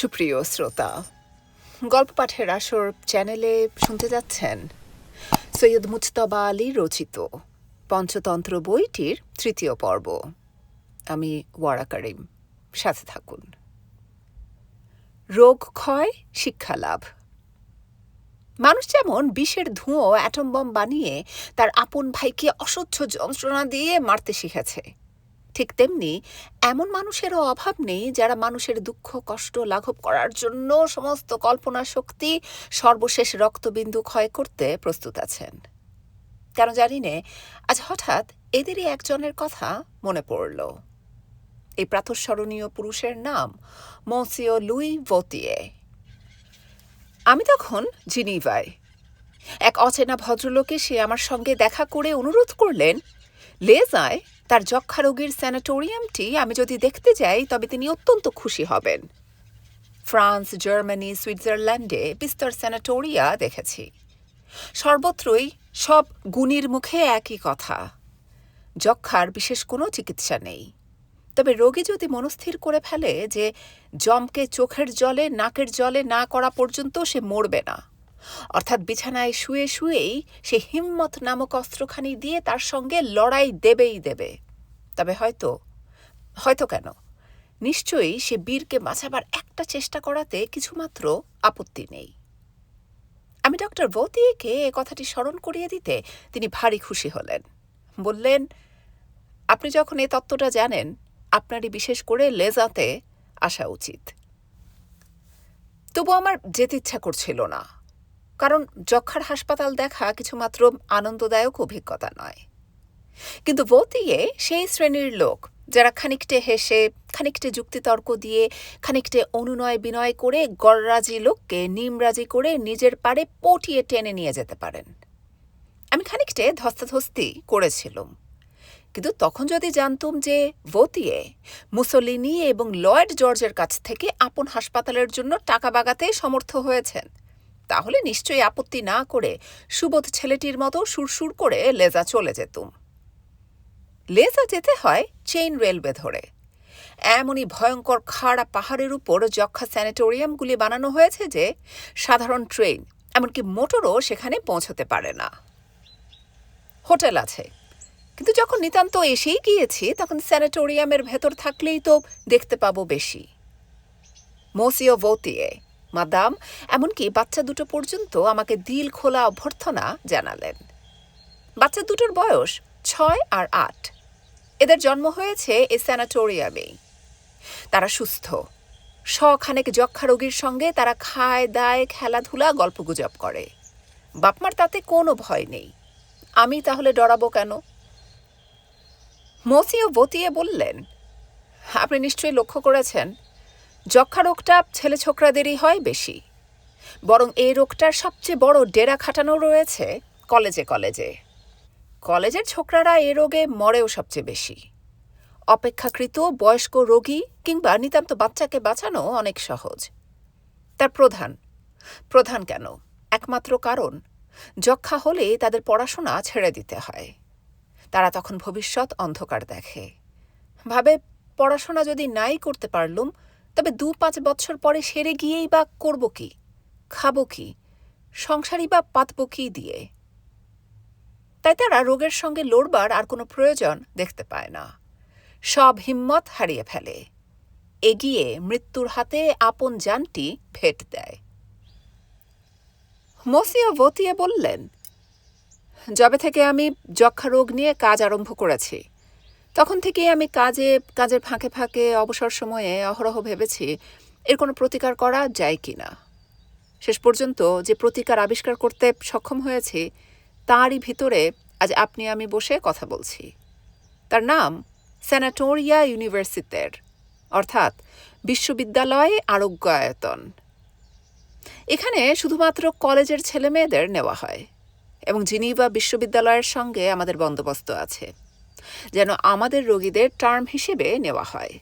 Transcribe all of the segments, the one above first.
সুপ্রিয় শ্রোতা, গল্প পাঠের আসর চ্যানেলে শুনতে যাচ্ছেন সৈয়দ মুজতবা আলী রচিত পঞ্চতন্ত্র বইটির তৃতীয় পর্ব। আমি ওয়ারা করিম, সাথে থাকুন। রোগ ক্ষয়, শিক্ষা লাভ। মানুষ যেমন বিষের ধুঁয়ো অ্যাটম বম বানিয়ে তার আপন ভাইকে অসহ্য যন্ত্রণা দিয়ে মারতে শিখেছে ঠিক তেমনি এমন মানুষেরও অভাব নেই যারা মানুষের দুঃখ, কষ্ট লাঘব করার জন্য সমস্ত কল্পনা শক্তি সর্বশেষ রক্তবিন্দু ক্ষয় করতে প্রস্তুত আছেন। কেন জানি নে, আজ হঠাৎ এদেরই একজনের কথা মনে পড়ল। এই প্রাতঃস্মরণীয় পুরুষের নাম মসিও লুই ভোতিয়ে। আমি তখন জিনিভায়। এক অচেনা ভদ্রলোকে সে আমার সঙ্গে দেখা করে অনুরোধ করলেন লেজায় তার যক্ষা রোগীর স্যানাটোরিয়ামটি আমি যদি দেখতে যাই, তবে তিনি অত্যন্ত খুশি হবেন। ফ্রান্স, জার্মানি, সুইজারল্যান্ডে বিস্তর স্যানাটোরিয়া দেখেছি। সর্বত্রই সব গুণীর মুখে একই কথা। যক্ষার বিশেষ কোনো চিকিৎসা নেই। তবে রোগী যদি মনস্থির করে ফেলে যে জমকে চোখের জলে, নাকের জলে না করা পর্যন্ত সে মরবে না। অর্থাৎ বিছানায় শুয়ে শুয়েই সে হিম্মত নামক অস্ত্রখানি দিয়ে তার সঙ্গে লড়াই দেবেই দেবে। তবে হয়তো হয়তো কেন? নিশ্চয়ই সে বীরকে বাঁচাবার একটা চেষ্টা করাতে কিছুমাত্র আপত্তি নেই। আমি ডক্টর ভৌতিকে এ কথাটি স্মরণ করিয়ে দিতে তিনি ভারী খুশি হলেন। বললেন, আপনি যখন এ তত্ত্বটা জানেন, আপনারই বিশেষ করে লেজাতে আসা উচিত। তবু আমার যেতে ইচ্ছা করছিল না। কারণ যক্ষার হাসপাতাল দেখা কিছুমাত্র আনন্দদায়ক অভিজ্ঞতা নয়। কিন্তু ভৌতিয়ে সেই শ্রেণির লোক, যারা খানিকটে হেসে, খানিকটে যুক্তিতর্ক দিয়ে, খানিকটে অনুনয় বিনয় করে গড়রাজি লোককে নিমরাজি করে নিজের পারে পটিয়ে টেনে নিয়ে যেতে পারেন। আমি খানিকটে ধস্তাধস্তি করেছিলাম। কিন্তু তখন যদি জানতুম যে ভোতিয়ে মুসলিনি এবং লয়েড জর্জের কাছ থেকে আপন হাসপাতালের জন্য টাকা বাগাতে সমর্থ হয়েছেন তাহলে নিশ্চয়ই আপত্তি না করে সুবোধ ছেলেটির মতো সুরসুর করে লেজা চলে যেতুম। লেজা যেতে হয় চেইন রেলওয়ে ধরে। এমনই ভয়ঙ্কর খাড়া পাহাড়ের উপর যক্ষা স্যানিটোরিয়ামগুলি বানানো হয়েছে যে সাধারণ ট্রেন, এমনকি মোটরও সেখানে পৌঁছতে পারে না। হোটেল আছে। কিন্তু যখন নিতান্ত এসেই গিয়েছি, তখন স্যানিটোরিয়ামের ভেতর থাকলেই তো দেখতে পাবো বেশি। মোসিও ভৌতিয়ে। মাদাম, এমনকি বাচ্চা দুটো পর্যন্ত আমাকে দিল খোলা অভ্যর্থনা জানালেন। বাচ্চা দুটোর বয়স ছয় আর আট। এদের জন্ম হয়েছে এ স্যানাটোরিয়ামেই তারা সুস্থ। শখানেক যক্ষা রোগীর সঙ্গে তারা খায়, দায়, খেলাধুলা, গল্পগুজব করে। বাপমার তাতে কোনো ভয় নেই। আমি তাহলে ডরাবো কেন? মসিও বতিয়ে বললেন, আপনি নিশ্চয়ই লক্ষ্য করেছেন যক্ষা রোগটা ছেলে ছোকরাদেরই হয় বেশি। বরং এই রোগটার সবচেয়ে বড় ডেরা খাটানো রয়েছে কলেজে কলেজে। কলেজের ছোকরারা এ রোগে মরেও সবচেয়ে বেশি। অপেক্ষাকৃত বয়স্ক রোগী কিংবা নিতান্ত বাচ্চাকে বাঁচানো অনেক সহজ। তার প্রধান। প্রধান কেন? একমাত্র কারণ যক্ষা হলে তাদের পড়াশোনা ছেড়ে দিতে হয়। তারা তখন ভবিষ্যৎ অন্ধকার দেখে। ভাবে, পড়াশোনা যদি নাই করতে পারলুম তবে দু পাঁচ বছর পরে সেরে গিয়েই বা করব কি? খাব কি? সংসারই বা পাতব কি দিয়ে? তাই তারা রোগের সঙ্গে লড়বার আর কোনো প্রয়োজন দেখতে পায় না। সব হিম্মত হারিয়ে ফেলে। এগিয়ে মৃত্যুর হাতে আপন যানটি ভেট দেয়। মসিও ভতিয়ে বললেন, যবে থেকে আমি যক্ষা রোগ নিয়ে কাজ আরম্ভ করেছি তখন থেকেই আমি কাজে, কাজের ফাঁকে ফাঁকে অবসর সময়ে অহরহ ভেবেছি, এর কোনো প্রতিকার করা যায় কি না? শেষ পর্যন্ত যে প্রতিকার আবিষ্কার করতে সক্ষম হয়েছি, তারই ভিতরে আজ আপনি আমি বসে কথা বলছি। তার নাম স্যানাটোরিয়া ইউনিভার্সিতের অর্থাৎ বিশ্ববিদ্যালয় আরোগ্যায়তন। এখানে শুধুমাত্র কলেজের ছেলেমেয়েদের নেওয়া হয় এবং জিনিভা বিশ্ববিদ্যালয়ের সঙ্গে আমাদের বন্দোবস্ত আছে। যেন আমাদের রোগীদের টার্ম হিসেবে নেওয়া হয়।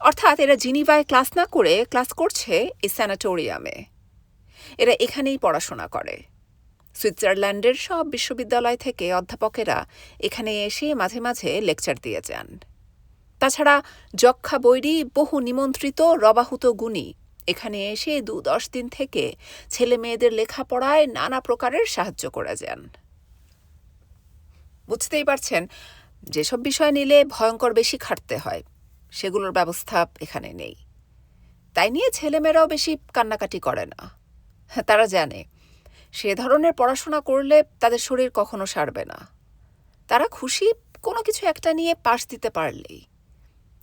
অর্থাৎ এরা জিনিভায় ক্লাস না করে ক্লাস করছে এই স্যানাটোরিয়ামে। এরা এখানেই পড়াশোনা করে। সুইজারল্যান্ডের সব বিশ্ববিদ্যালয় থেকে অধ্যাপকেরা এখানে এসে মাঝে মাঝে লেকচার দিয়ে যান। তাছাড়া যক্ষা বৈরী বহু নিমন্ত্রিত রবাহুত গুণী এখানে এসে দু দশ দিন থেকে ছেলে মেয়েদের লেখাপড়ায় নানা প্রকারের সাহায্য করে যান। বুঝতেই পারছেন যেসব বিষয় নিলে ভয়ঙ্কর বেশি খাটতে হয়, সেগুলোর ব্যবস্থা এখানে নেই। তাই নিয়ে ছেলেমেয়েরাও বেশি কান্নাকাটি করে না। তারা জানে, সে ধরনের পড়াশোনা করলে তাদের শরীর কখনো সারবে না। তারা খুশি কোনো কিছু একটা নিয়ে পাশ দিতে পারলেই।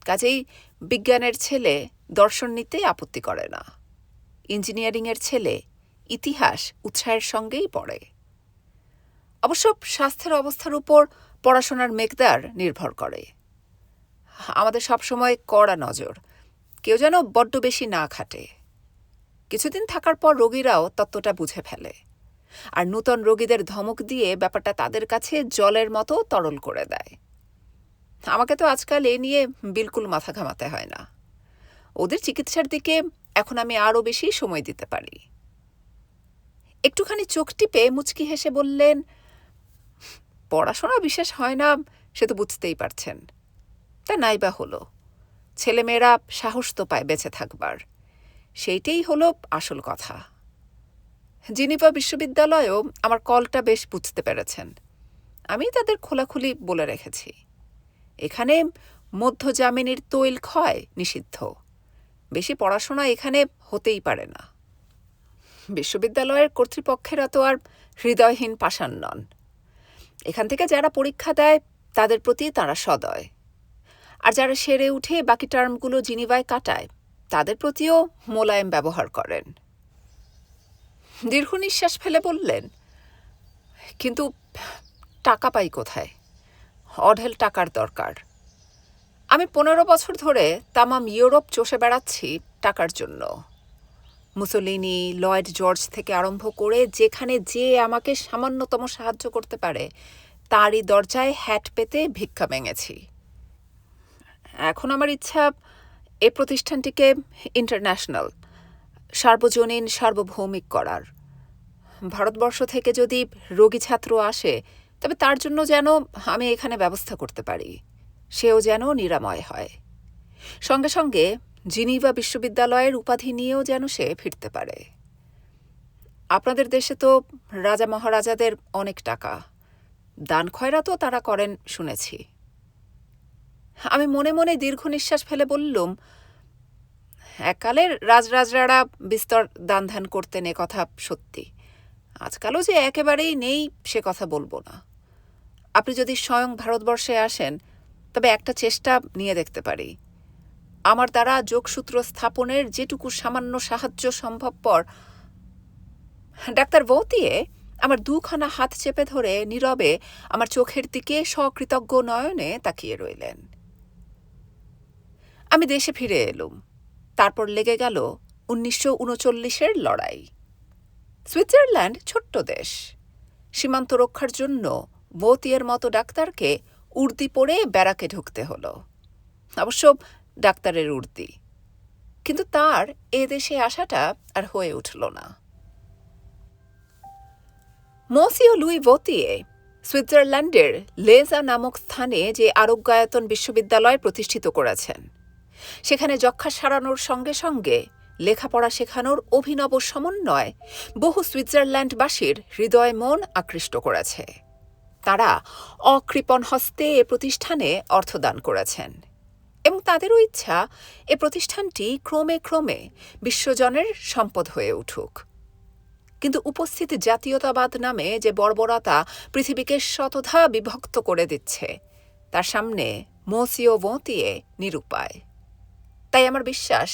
কাজেই বিজ্ঞানের ছেলে দর্শন নিতে আপত্তি করে না। ইঞ্জিনিয়ারিংয়ের ছেলে ইতিহাস, উৎসাহের সঙ্গেই পড়ে। অবশ্য স্বাস্থ্যের অবস্থার উপর পড়াশোনার মেঘদার নির্ভর করে। আমাদের সবসময় কড়া নজর। কেউ যেন বড্ড বেশি না খাটে। কিছুদিন থাকার পর রোগীরাও তত্ত্বটা বুঝে ফেলে। আর নূতন রোগীদের ধমক দিয়ে ব্যাপারটা তাদের কাছে জলের মতো তরল করে দেয়। আমাকে তো আজকাল এ নিয়ে বিলকুল মাথা ঘামাতে হয় না। ওদের চিকিৎসার দিকে এখন আমি আরও বেশি সময় দিতে পারি। একটুখানি চোখ টিপে মুচকি হেসে বললেন পড়াশোনা বিশেষ হয় না, সে তো বুঝতেই পারছেন। তা নাইবা হলো। ছেলেমেয়েরা সাহস তো পায় বেঁচে থাকবার। সেইটাই হলো আসল কথা। জিনিভা বিশ্ববিদ্যালয়েও আমার কলটা বেশ বুঝতে পেরেছেন। আমি তাদের খোলাখুলি বলে রেখেছি। এখানে মধ্যজামিনীর তৈল ক্ষয় নিষিদ্ধ। বেশি পড়াশোনা এখানে হতেই পারে না। বিশ্ববিদ্যালয়ের কর্তৃপক্ষেরা তো আর হৃদয়হীন পাষাণ নন। এখান থেকে যারা পরীক্ষা দেয়, তাদের প্রতি তারা সদয়। আর যারা সেরে উঠে বাকি টার্মগুলো জিনিভায় কাটায়, তাদের প্রতিও মোলায়েম ব্যবহার করেন। দীর্ঘ নিঃশ্বাস ফেলে বললেন, কিন্তু টাকা পাই কোথায়? অঢেল টাকার দরকার। আমি পনেরো বছর ধরে তামাম ইউরোপ চষে বেড়াচ্ছি টাকার জন্য। মুসোলিনি, লয়েড জর্জ থেকে আরম্ভ করে যেখানে যে আমাকে সামান্যতম সাহায্য করতে পারে, তারই দরজায় হ্যাট পেতে ভিক্ষা ভেঙেছি। এখন আমার ইচ্ছা, এ প্রতিষ্ঠানটিকে ইন্টারন্যাশনাল, সার্বজনীন, সার্বভৌমিক করার। ভারতবর্ষ থেকে যদি রোগী ছাত্র আসে, তবে তার জন্য যেন আমি এখানে ব্যবস্থা করতে পারি। সেও যেন নিরাময় হয়। সঙ্গে সঙ্গে জিনিভা বিশ্ববিদ্যালয়ের উপাধি নিয়েও যেন সে ফিরতে পারে। আপনাদের দেশে তো রাজা মহারাজাদের অনেক টাকা। দান খয়রা তো তারা করেন, শুনেছি। আমি মনে মনে দীর্ঘ নিঃশ্বাস ফেলে বললুম, এককালের রাজরাজরারা বিস্তর দান ধ্যান করতেন এ কথা সত্যি। আজকালও যে একেবারেই নেই সে কথা বলব না। আপনি যদি স্বয়ং ভারতবর্ষে আসেন, তবে একটা চেষ্টা নিয়ে দেখতে পারি। আমার দ্বারা যোগসূত্র স্থাপনের যেটুকু সামান্য সাহায্য সম্ভবপর। ডাক্তার বৌতিয়ে আমার দুখানা হাত চেপে ধরে নীরবে আমার চোখের দিকে সকৃতজ্ঞ নয়নে তাকিয়ে রইলেন। আমি দেশে ফিরে এলুম। তারপর লেগে গেল উনিশশো উনচল্লিশের লড়াই। সুইজারল্যান্ড ছোট্ট দেশ। সীমান্ত রক্ষার জন্য বৌতিয়ের মতো ডাক্তারকে উর্দি পরে ব্যারাকে ঢুকতে হলো। অবশ্য ডাক্তারের উর্দি। কিন্তু তার এ দেশে আসাটা আর হয়ে উঠল না। মসিও লুই ভোতিয়ে সুইজারল্যান্ডের লেজা নামক স্থানে যে আরোগ্যায়তন বিশ্ববিদ্যালয় প্রতিষ্ঠিত করেছেন, সেখানে যক্ষা সারানোর সঙ্গে সঙ্গে লেখাপড়া শেখানোর অভিনব সমন্বয় বহু সুইজারল্যান্ডবাসীর হৃদয় মন আকৃষ্ট করেছে। তারা অকৃপণ হস্তে এ প্রতিষ্ঠানে অর্থদান করেছেন। এবং তাদেরও ইচ্ছা এ প্রতিষ্ঠানটি ক্রমে ক্রমে বিশ্বজনের সম্পদ হয়ে উঠুক। কিন্তু উপস্থিত জাতীয়তাবাদ নামে যে বর্বরতা পৃথিবীকে শতধা বিভক্ত করে দিচ্ছে, তার সামনে মসিও ভোঁতিয়ে নিরুপায়। তাই আমার বিশ্বাস,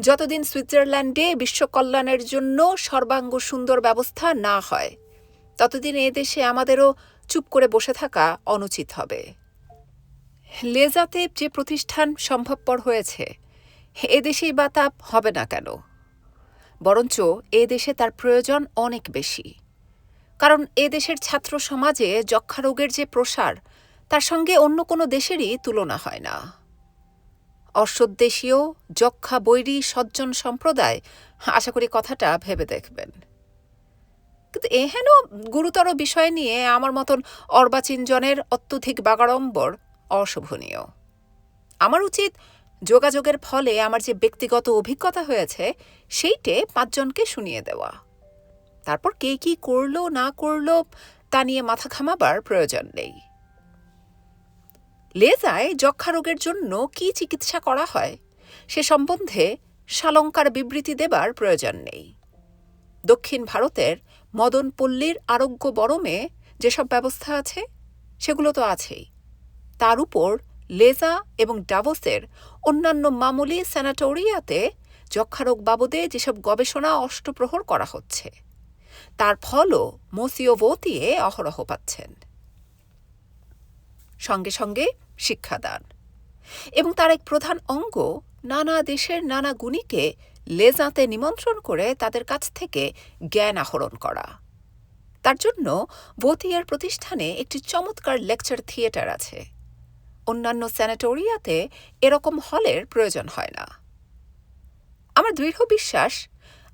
যতদিন সুইজারল্যান্ডে বিশ্বকল্যাণের জন্য সর্বাঙ্গ সুন্দর ব্যবস্থা না হয়, ততদিন এ দেশে আমাদেরও চুপ করে বসে থাকা অনুচিত হবে। লেজাতে যে প্রতিষ্ঠান সম্ভবপর হয়েছে এদেশেই বা তা হবে না কেন? বরঞ্চ এ দেশে তার প্রয়োজন অনেক বেশি। কারণ এ দেশের ছাত্র সমাজে যক্ষা রোগের যে প্রসার, তার সঙ্গে অন্য কোনো দেশেরই তুলনা হয় না। অশ্বদেশীয় যক্ষা বৈরী সজ্জন সম্প্রদায়, আশা করি কথাটা ভেবে দেখবেন। কিন্তু এহেন গুরুতর বিষয় নিয়ে আমার মতন অর্বাচীনজনের অত্যধিক বাগাড়ম্বর অশোভনীয়। আমার উচিত যোগাযোগের ফলে আমার যে ব্যক্তিগত অভিজ্ঞতা হয়েছে, সেইটে পাঁচজনকে শুনিয়ে দেওয়া। তারপর কে কি করল, না করল, তা নিয়ে মাথা ঘামাবার প্রয়োজন নেই। লেজায় যক্ষা রোগের জন্য কি চিকিৎসা করা হয়, সে সম্বন্ধে সালঙ্কার বিবৃতি দেবার প্রয়োজন নেই। দক্ষিণ ভারতের মদনপল্লীর আরোগ্য বরমে যেসব ব্যবস্থা আছে, সেগুলো তো আছেই। তার উপর লেজা এবং ডাভোসের অন্যান্য মামুলি স্যানাটোরিয়াতে যক্ষারোগ বাবদে যেসব গবেষণা অষ্টপ্রহর করা হচ্ছে, তার ফলও মসিওভোতিয়ে অহরহ পাচ্ছেন। সঙ্গে সঙ্গে শিক্ষাদান। এবং তার এক প্রধান অঙ্গ, নানা দেশের নানা গুণীকে লেজাতে নিমন্ত্রণ করে তাদের কাছ থেকে জ্ঞান আহরণ করা। তার জন্য ভোতিয়ার প্রতিষ্ঠানে একটি চমৎকার লেকচার থিয়েটার আছে। অন্যান্য স্যানেটোরিয়াতে এরকম হলের প্রয়োজন হয় না। আমার দৃঢ় বিশ্বাস,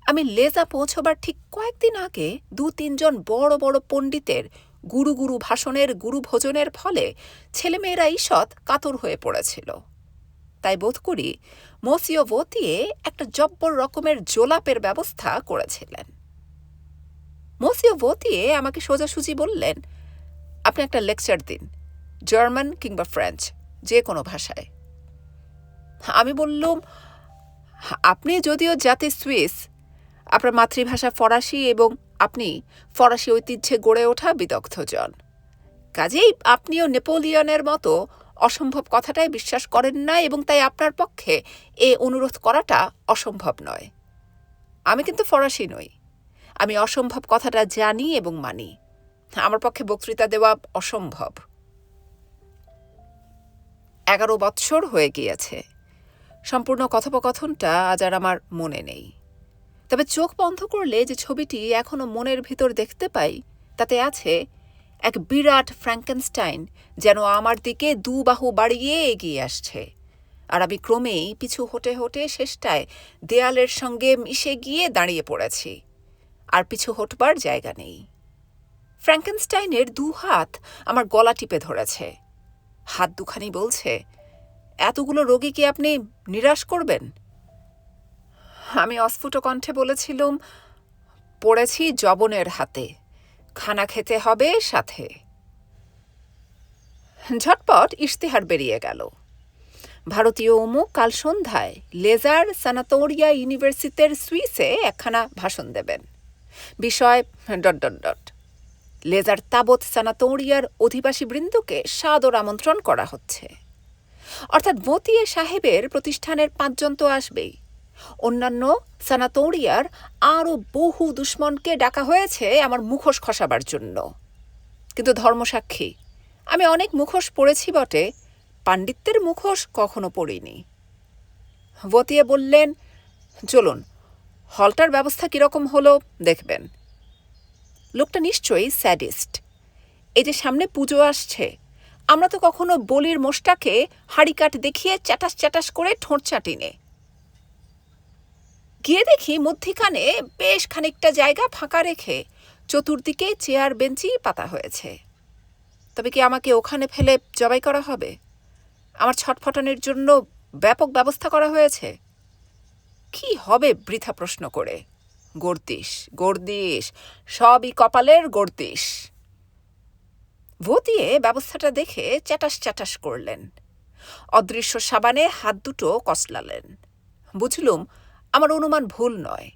আমি লেজা পৌঁছবার ঠিক কয়েকদিন আগে দু তিনজন বড় বড় পণ্ডিতের গুরু গুরু ভাষণের গুরু ভোজনের ফলে ছেলেমেয়েরা ঈষৎ কাতর হয়ে পড়েছিল। তাই বোধ করি মসিও ভতিয়ে একটা জব্বর রকমের জোলাপের ব্যবস্থা করেছিলেন। মসিও ভতিয়ে আমাকে সোজাসুজি বললেন, আপনি একটা লেকচার দিন। জার্মান কিংবা ফ্রেঞ্চ, যে কোনো ভাষায়। আমি বললুম, আপনি যদিও জাতি সুইস, আপনার মাতৃভাষা ফরাসি এবং আপনি ফরাসি ঐতিহ্যে গড়ে ওঠা বিদগ্ধজন কাজেই আপনিও নেপোলিয়নের মতো অসম্ভব কথাটাই বিশ্বাস করেন না এবং তাই আপনার পক্ষে এ অনুরোধ করাটা অসম্ভব নয়। আমি কিন্তু ফরাসি নই। আমি অসম্ভব কথাটা জানি এবং মানি। আমার পক্ষে বক্তৃতা দেওয়া অসম্ভব। এগারো বৎসর হয়ে গিয়েছে। সম্পূর্ণ কথোপকথনটা আজ আর আমার মনে নেই। তবে চোখ বন্ধ করলে যে ছবিটি এখনও মনের ভিতর দেখতে পাই, তাতে আছে এক বিরাট ফ্র্যাঙ্কেনস্টাইন যেন আমার দিকে দু বাহু বাড়িয়ে এগিয়ে আসছে। আর আমি ক্রমেই পিছু হটে হটে শেষটায় দেয়ালের সঙ্গে মিশে গিয়ে দাঁড়িয়ে পড়েছি। আর পিছু হটবার জায়গা নেই। ফ্র্যাঙ্কেনস্টাইনের দু হাত আমার গলা টিপে ধরেছে। হাত দুখানি বলছে, এতগুলো রোগীকে আপনি নিরাশ করবেন? আমি অস্ফুট কণ্ঠে বলেছিলুম, পড়েছি জবনের হাতে, খানা খেতে হবে সাথে। ঝটপট ইশতেহার বেরিয়ে গেল। ভারতীয় অমুক কাল সন্ধ্যায় লেজার সানাতোরিয়া ইউনিভার্সিটির সুইসে একখানা ভাষণ দেবেন। বিষয় ডট ডট ডট। লেজার তাবৎ সানাতোরিয়ার অধিবাসী বৃন্দকে সাদর আমন্ত্রণ করা হচ্ছে। অর্থাৎ মতিয়ে সাহেবের প্রতিষ্ঠানের পাঁচজন তো আসবেই। অন্যান্য সানাতোরিয়ার আরও বহু দুশ্মনকে ডাকা হয়েছে আমার মুখোশ খসাবার জন্য। কিন্তু ধর্মসাক্ষী আমি অনেক মুখোশ পড়েছি বটে, পাণ্ডিত্যের মুখোশ কখনো পড়িনি। বতিয়ে বললেন, চলুন, হলটার ব্যবস্থা কীরকম হলো দেখবেন। লোকটা নিশ্চয়ই স্যাডিস্ট। এই যে সামনে পুজো আসছে, আমরা তো কখনো বলির মোষটাকে হাড়িকাট দেখিয়ে চ্যাটাস চ্যাটাস করে ঠোঁট চাটিনে। গিয়ে দেখি মধ্যিখানে বেশ খানিকটা জায়গা ফাঁকা রেখে চতুর্দিকে চেয়ার, বেঞ্চি পাতা হয়েছে। তবে কি আমাকে ওখানে ফেলে জবাই করা হবে? আমার ছটফটানের জন্য ব্যাপক ব্যবস্থা করা হয়েছে? কি হবে বৃথা প্রশ্ন করে। গর্দিস গর্দিস সবই কপালের গর্দিস ভতিয়ে ব্যবস্থাটা দেখে চ্যাটাস চ্যাটাস করলেন। অদৃশ্য সাবানে হাত দুটো কসলালেন। বুঝলুম, আমার অনুমান ভুল নয়।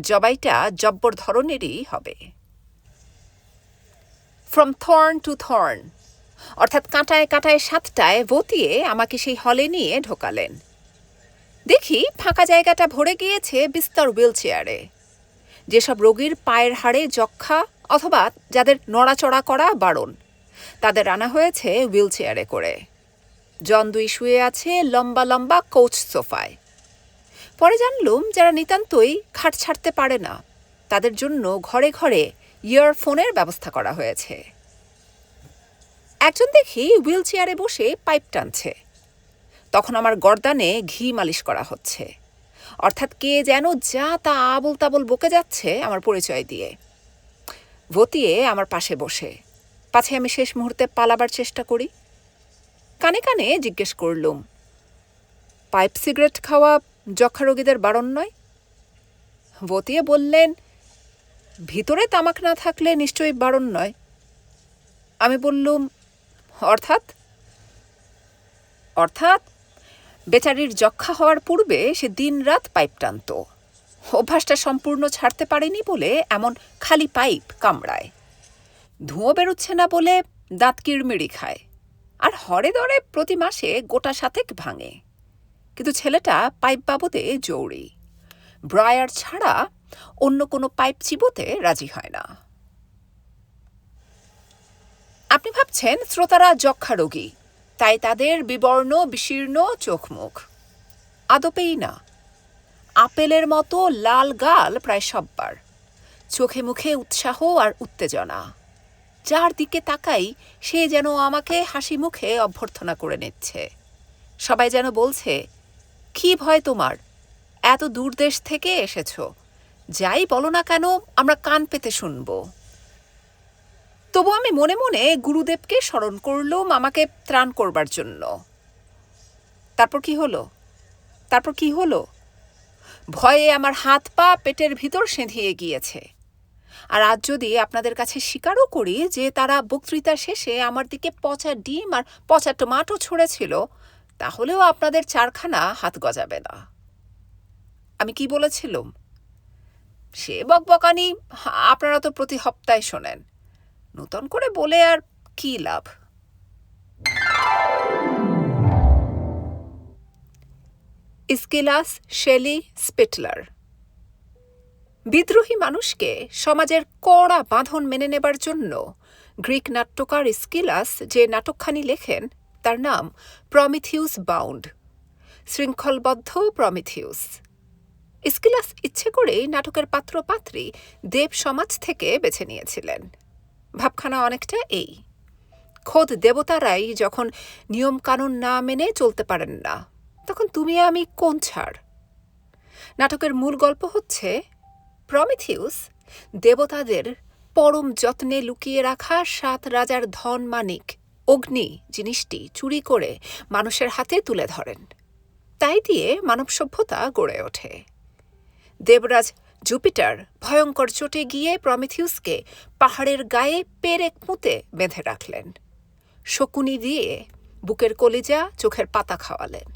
জবাইটা জব্বর ধরনেরই হবে। ফ্রম থর্ন টু থর্ন অর্থাৎ কাঁটায় কাঁটায় সাতটায় ভতিয়ে আমাকে সেই হলে নিয়ে ঢোকালেন। দেখি ফাঁকা জায়গাটা ভরে গিয়েছে বিস্তর হুইল চেয়ারে যেসব রোগীর পায়ের হাড়ে যক্ষা অথবা যাদের নড়াচড়া করা বারণ, তাদের আনা হয়েছে হুইল চেয়ারে করে। জন দুই শুয়ে আছে লম্বা লম্বা কোচ সোফায়। পরে জানলুম যারা নিতান্তই খাট ছাড়তে পারে না, তাদের জন্য ঘরে ঘরে ইয়ারফোনের ব্যবস্থা করা হয়েছে। একজন দেখি হুইল চেয়ারে বসে পাইপ টানছে। তখন আমার গর্দানে ঘি মালিশ করা হচ্ছে। অর্থাৎ কে যেন যা তা আবল তাবল বকে যাচ্ছে আমার পরিচয় দিয়ে। ভতিয়ে আমার পাশে বসে। পাছে আমি শেষ মুহূর্তে পালাবার চেষ্টা করি। কানে কানে জিজ্ঞেস করলুম, পাইপ সিগারেট খাওয়া যক্ষা রোগীদের বারণ নয়? ভতিয়ে বললেন, ভিতরে তামাক না থাকলে নিশ্চয়ই বারণ নয়। আমি বললুম, অর্থাৎ? অর্থাৎ বেচারির যক্ষা হওয়ার পূর্বে সে দিনরাত পাইপ টানত। অভ্যাসটা সম্পূর্ণ ছাড়তে পারেনি বলে এমন খালি পাইপ কামড়ায়। ধুঁয়ো বেরোচ্ছে না বলে দাঁত কিড়মিড়ি খায়। আর হরে দরে প্রতি মাসে গোটা সাতেক ভাঙে। কিন্তু ছেলেটা পাইপ বাবদে জৌড়ি। ব্রায়ার ছাড়া অন্য কোনো পাইপ চিবোতে রাজি হয় না। আপনি ভাবছেন, শ্রোতারা যক্ষা রোগী। তাই তাদের বিবর্ণ, বিশীর্ণ চোখ মুখ আদপেই না। আপেলের মতো লাল গাল প্রায় সব্বার। চোখে মুখে উৎসাহ আর উত্তেজনা। যার দিকে তাকাই, সে যেন আমাকে হাসি মুখে অভ্যর্থনা করে নিচ্ছে। সবাই যেন বলছে, কি ভয় তোমার? এত দূর দেশ থেকে এসেছ। যাই বলো না কেন, আমরা কান পেতে শুনব। তবু আমি মনে মনে গুরুদেবকে স্মরণ করলুম আমাকে ত্রাণ করবার জন্য। তারপর কি হলো? তারপর কি হলো? ভয়ে আমার হাত পা পেটের ভিতর সেঁধিয়ে গিয়েছে। আর আজ যদি আপনাদের কাছে স্বীকারও করি যে তারা বক্তৃতা শেষে আমার দিকে পচা ডিম আর পচা টমাটো ছুঁড়েছিল, তাহলেও আপনাদের চারখানা হাত গজাবে না। আমি কি বলেছিলাম? সে বকবকানি আপনারা তো প্রতি সপ্তাহে শোনেন। নূতন করে বলে আর কি লাভ? ইস্কিলাস শেলি স্পিটলার। বিদ্রোহী মানুষকে সমাজের কড়া বাঁধন মেনে নেবার জন্য গ্রিক নাট্যকার স্কিলাস যে নাটকখানি লেখেন, তার নাম প্রমিথিউস বাউন্ড। শৃঙ্খলবদ্ধ প্রমিথিউস। স্কিলাস ইচ্ছে করেই নাটকের পাত্র পাত্রী দেব সমাজ থেকে বেছে নিয়েছিলেন। ভাবখানা অনেকটা এই। খোদ দেবতারাই যখন নিয়মকানুন না মেনে চলতে পারেন না, তখন তুমি আমি কোন ছাড়? নাটকের মূল গল্প হচ্ছে, প্রমিথিউস দেবতাদের পরম যত্নে লুকিয়ে রাখা সাত রাজার ধন মানিক, অগ্নি জিনিসটি চুরি করে মানুষের হাতে তুলে ধরেন। তাই দিয়ে মানব সভ্যতা গড়ে ওঠে। দেবরাজ জুপিটার ভয়ঙ্কর চোটে গিয়ে প্রমিথিউসকে পাহাড়ের গায়ে পেরেক পুঁতে বেঁধে রাখলেন। শকুনি দিয়ে বুকের কলিজা চোখের পাতা খাওয়ালেন।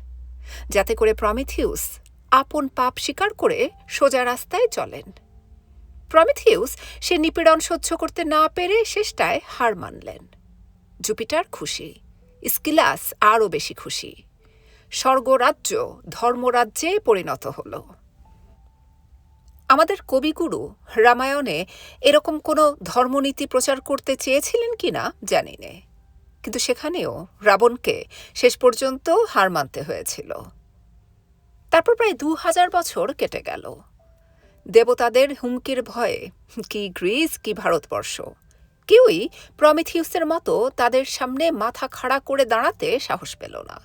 যাতে করে প্রমিথিউস আপন পাপ স্বীকার করে সোজা রাস্তায় চলেন। প্রমিথিউস সে নিপীড়ন সহ্য করতে না পেরে শেষটায় হার মানলেন। জুপিটার খুশি, স্কিলাস আরও বেশি খুশি। স্বর্গরাজ্য ধর্মরাজ্যে পরিণত হল। আমাদের কবিগুরু রামায়ণে এরকম কোনো ধর্মনীতি প্রচার করতে চেয়েছিলেন কি না জানি নে। কিন্তু সেখানেও রাবণকে শেষ পর্যন্ত হার মানতে হয়েছিল। তারপর প্রায় দু হাজার বছর কেটে গেল। দেবতাদের হুমকির ভয়ে কি গ্রিস, কি ভারতবর্ষ। কেউই প্রমিথিউসের মতো তাদের সামনে মাথা খাড়া করে দাঁড়াতে সাহস পেল না।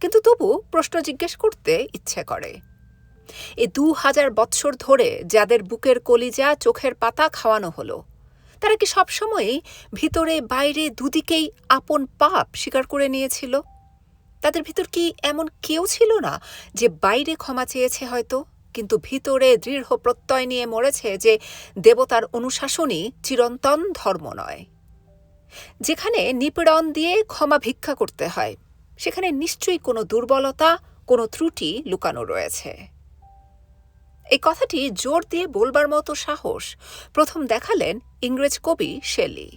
কিন্তু তবু প্রশ্ন জিজ্ঞেস করতে ইচ্ছে করে। এ দু হাজার বৎসর ধরে যাদের বুকের কলিজা, চোখের পাতা খাওয়ানো হলো, তারা কি সবসময়ই ভিতরে, বাইরে দুদিকেই আপন পাপ স্বীকার করে নিয়েছিল? তাদের ভিতর কি এমন কেউ ছিল না যে বাইরে ক্ষমা চেয়েছে হয়তো, কিন্তু ভিতরে দৃঢ় প্রত্যয় নিয়ে মরেছে যে দেবতার অনুশাসনই চিরন্তন ধর্ম নয়? যেখানে নিপীড়ন দিয়ে ক্ষমা ভিক্ষা করতে হয়, সেখানে নিশ্চয়ই কোনো দুর্বলতা, কোনো ত্রুটি লুকানো রয়েছে। এই কথাটি জোর দিয়ে বলবার মতো সাহস প্রথম দেখালেন ইংরেজ কবি শেলি।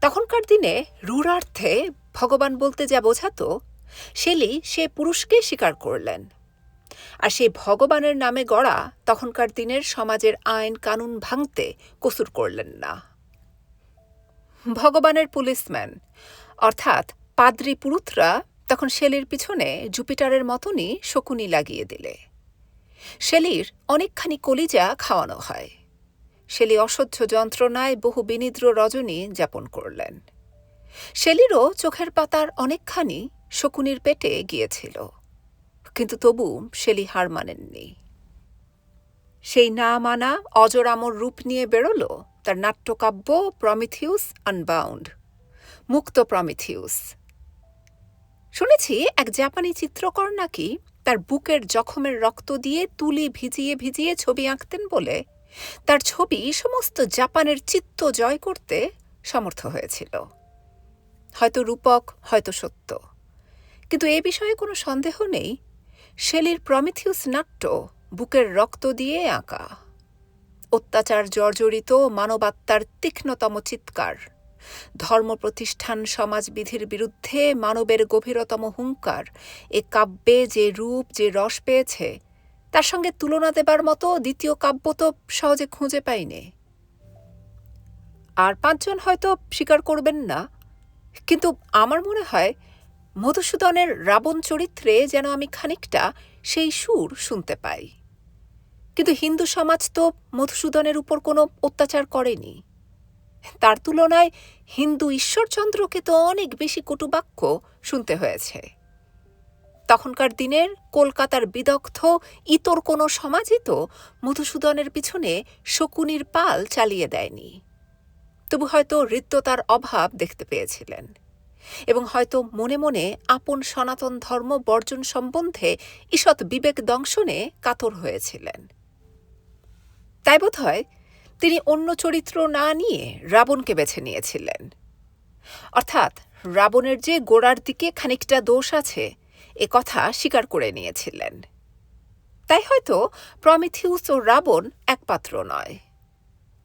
তখনকার দিনে রূঢ়ার্থে ভগবান বলতে যা বোঝাতো, শেলি সে পুরুষকে স্বীকার করলেন। আর সেই ভগবানের নামে গড়া তখনকার দিনের সমাজের আইন কানুন ভাঙতে কসুর করলেন না। ভগবানের পুলিশম্যান, অর্থাৎ পাদ্রি পুরুতরা, তখন শেলির পিছনে জুপিটারের মতনই শকুনি লাগিয়ে দিলে। শেলির অনেকখানি কলিজা খাওয়ানো হয়। শেলি অসহ্য যন্ত্রণায় বহু বিনিদ্র রজনী যাপন করলেন। শেলিরও চোখের পাতার অনেকখানি শকুনির পেটে গিয়েছিল। কিন্তু তবু শেলি হার মানেননি। সেই না মানা অজরামর রূপ নিয়ে বেরোল তার নাট্যকাব্য প্রমিথিউস আনবাউন্ড, মুক্ত প্রমিথিউস। শুনেছি এক জাপানি চিত্রকর নাকি তার বুকের জখমের রক্ত দিয়ে তুলি ভিজিয়ে ভিজিয়ে ছবি আঁকতেন বলে তার ছবি সমস্ত জাপানের চিত্ত জয় করতে সমর্থ হয়েছিল। হয়তো রূপক, হয়তো সত্য। কিন্তু এ বিষয়ে কোনো সন্দেহ নেই, শেলির প্রমিথিউস নাট্য বুকের রক্ত দিয়ে আঁকা। অত্যাচার জর্জরিত মানবাত্মার তীক্ষ্ণতম চিৎকার। ধর্ম প্রতিষ্ঠান সমাজবিধির বিরুদ্ধে মানবের গভীরতম হুঙ্কার, এ কাব্যে যে রূপ, যে রস পেয়েছে, তার সঙ্গে তুলনা দেবার মতো দ্বিতীয় কাব্য তো সহজে খুঁজে পাইনে। আর পাঁচজন হয়তো স্বীকার করবেন না, কিন্তু আমার মনে হয় মধুসূদনের রাবণ চরিত্রে যেন আমি খানিকটা সেই সুর শুনতে পাই। কিন্তু হিন্দু সমাজ তো মধুসূদনের উপর কোনো অত্যাচার করেনি। তার তুলনায় হিন্দু ঈশ্বরচন্দ্রকে তো অনেক বেশি কটুবাক্য শুনতে হয়েছে। তখনকার দিনের কলকাতার বিদগ্ধ ইতর কোনো সমাজই তো মধুসূদনের পিছনে শকুনির পাল চালিয়ে দেয়নি। তবু হয়তো হৃদ্যতার অভাব দেখতে পেয়েছিলেন। এবং হয়তো মনে মনে আপন সনাতন ধর্ম বর্জন সম্বন্ধে ঈষৎ বিবেক দংশনে কাতর হয়েছিলেন। তাই বোধ হয় তিনি অন্য চরিত্র না নিয়ে রাবণকে বেছে নিয়েছিলেন। অর্থাৎ রাবণের যে গোড়ার দিকে খানিকটা দোষ আছে, এ কথা স্বীকার করে নিয়েছিলেন। তাই হয়তো প্রমিথিউস ও রাবণ একপাত্র নয়।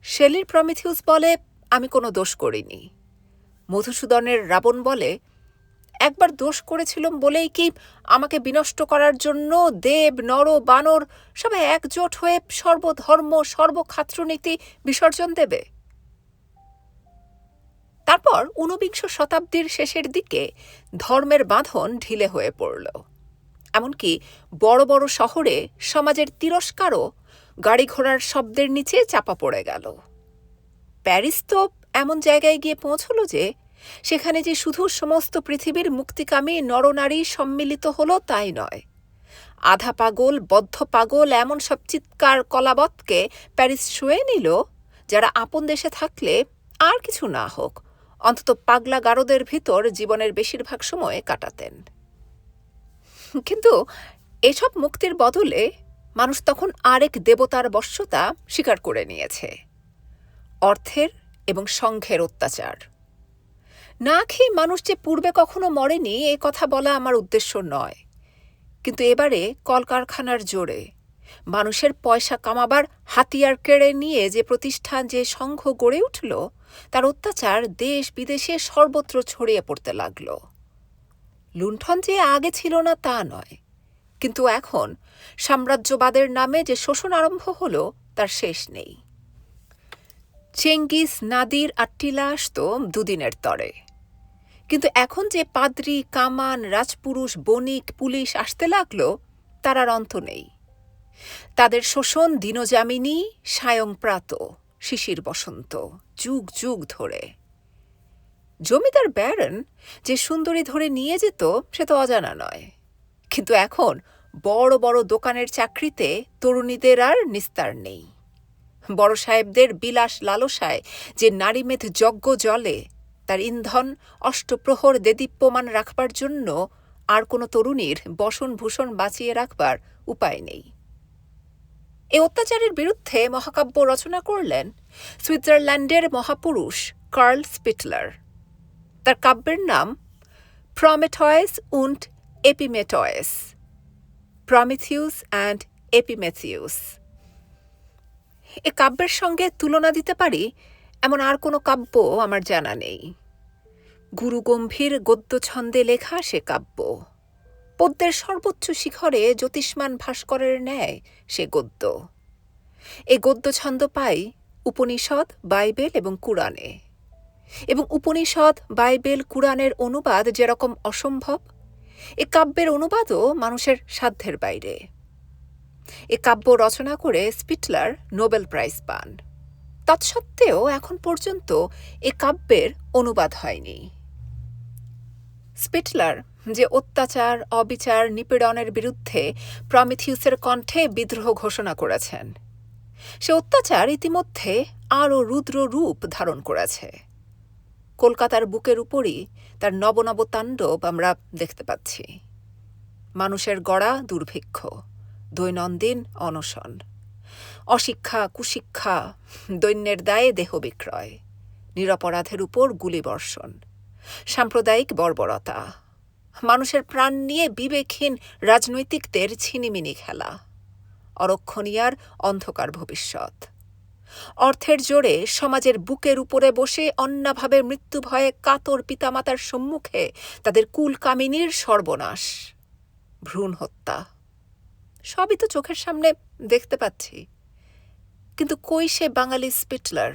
শেলির প্রমিথিউস বলে, আমি কোনো দোষ করিনি। মধুসূদনের রাবণ বলে একবার দোষ করেছিলাম বলেই কি আমাকে বিনষ্ট করার জন্য দেব, নর, বানর সবাই একজোট হয়ে সর্বধর্ম সর্বক্ষাত্রনীতি বিসর্জন দেবে। তারপর ঊনবিংশ শতাব্দীর শেষের দিকে ধর্মের বাঁধন ঢিলে হয়ে পড়ল। এমনকি বড় বড় শহরে সমাজের তিরস্কারও গাড়ি ঘোড়ার শব্দের নিচে চাপা পড়ে গেল। প্যারিস তো এমন জায়গায় গিয়ে পৌঁছল যে সেখানে যে শুধু সমস্ত পৃথিবীর মুক্তিকামী নরনারী সম্মিলিত হলো তাই নয়। আধা পাগল, বদ্ধ পাগল, এমন সব চিৎকার কলাবতকে প্যারিস শুয়ে নিল, যারা আপন দেশে থাকলে আর কিছু না হোক, অন্তত পাগলা গারদের ভিতর জীবনের বেশিরভাগ সময় কাটাতেন। কিন্তু এসব মুক্তির বদলে মানুষ তখন আরেক দেবতার বশ্যতা স্বীকার করে নিয়েছে। অর্থের এবং সংঘের অত্যাচার। না খেয়ে মানুষ যে পূর্বে কখনো মরেনি, এ কথা বলা আমার উদ্দেশ্য নয়। কিন্তু এবারে কলকারখানার জোরে মানুষের পয়সা কামাবার হাতিয়ার কেড়ে নিয়ে যে প্রতিষ্ঠান যে সংঘ গড়ে উঠল, তার অত্যাচার দেশ বিদেশে সর্বত্র ছড়িয়ে পড়তে লাগল। লুণ্ঠন যে আগে ছিল না তা নয়, কিন্তু এখন সাম্রাজ্যবাদের নামে যে শোষণ আরম্ভ হল, তার শেষ নেই। চেঙ্গিস নাদির আর টিলা আসত দুদিনের তরে। কিন্তু এখন যে পাদ্রি, কামান, রাজপুরুষ, বণিক, পুলিশ আসতে লাগল, তার আর অন্ত নেই। তাদের শোষণ দিনজামিনী সায়ংপ্রাত শিশির বসন্ত, যুগ যুগ ধরে। জমিদার ব্যারন যে সুন্দরী ধরে নিয়ে যেত, সে তো অজানা নয়। কিন্তু এখন বড় বড় দোকানের চাকরিতে তরুণীদের আর নিস্তার নেই। বড় সাহেবদের বিলাস লালসায় যে নারীমেধ যজ্ঞ জলে তার ইন্ধন অষ্টপ্রহর দেদীপ্যমান রাখবার জন্য আর কোনো তরুণীর বসন ভূষণ বাঁচিয়ে রাখবার উপায় নেই। এ অত্যাচারের বিরুদ্ধে মহাকাব্য রচনা করলেন সুইজারল্যান্ডের মহাপুরুষ কার্ল স্পিটলার। তার কাব্যের নাম প্রমেথয়েস উন্ড এপিমেটয়েস প্রমিথিউস অ্যান্ড এপিমেথিউস। এ কাব্যের সঙ্গে তুলনা দিতে পারি, এমন আর কোনো কাব্য আমার জানা নেই। গুরুগম্ভীর গদ্য ছন্দে লেখা সে কাব্য। পদ্মের সর্বোচ্চ শিখরে জ্যোতিষ্মান ভাস্করের ন্যায় সে গদ্য। এ গদ্য ছন্দ পাই উপনিষদ, বাইবেল এবং কুরআনে। এবং উপনিষদ, বাইবেল, কুরআনের অনুবাদ যেরকম অসম্ভব, এ কাব্যের অনুবাদও মানুষের সাধ্যের বাইরে। এ কাব্য রচনা করে স্পিটলার নোবেল প্রাইজ পান। তৎসত্ত্বেও এখন পর্যন্ত এ কাব্যের অনুবাদ হয়নি। স্পিটলার যে অত্যাচার, অবিচার, নিপীড়নের বিরুদ্ধে প্রমিথিউসের কণ্ঠে বিদ্রোহ ঘোষণা করেছেন। সে অত্যাচার ইতিমধ্যে আরও রুদ্র রূপ ধারণ করেছে। কলকাতার বুকের উপরই তার নবনব তাণ্ডব আমরা দেখতে পাচ্ছি। মানুষের গড়া দুর্ভিক্ষ, দৈনন্দিন অনশন, অশিক্ষা, কুশিক্ষা, দৈন্যের দায়ে দেহ বিক্রয়, নিরপরাধের উপর গুলিবর্ষণ সাম্প্রদায়িক বর্বরতা, মানুষের প্রাণ নিয়ে বিবেকহীন রাজনৈতিকদের ছিনিমিনি খেলা, অরক্ষণীয়ার অন্ধকার ভবিষ্যৎ। অর্থের জোরে সমাজের বুকের উপরে বসে অন্যাভাবে মৃত্যু ভয়ে কাতর পিতামাতার সম্মুখে তাদের কুল কামিনীর সর্বনাশ, ভ্রূণ হত্যা। সবই তো চোখের সামনে দেখতে পাচ্ছি। কিন্তু কই সে বাঙালি স্পিটলার?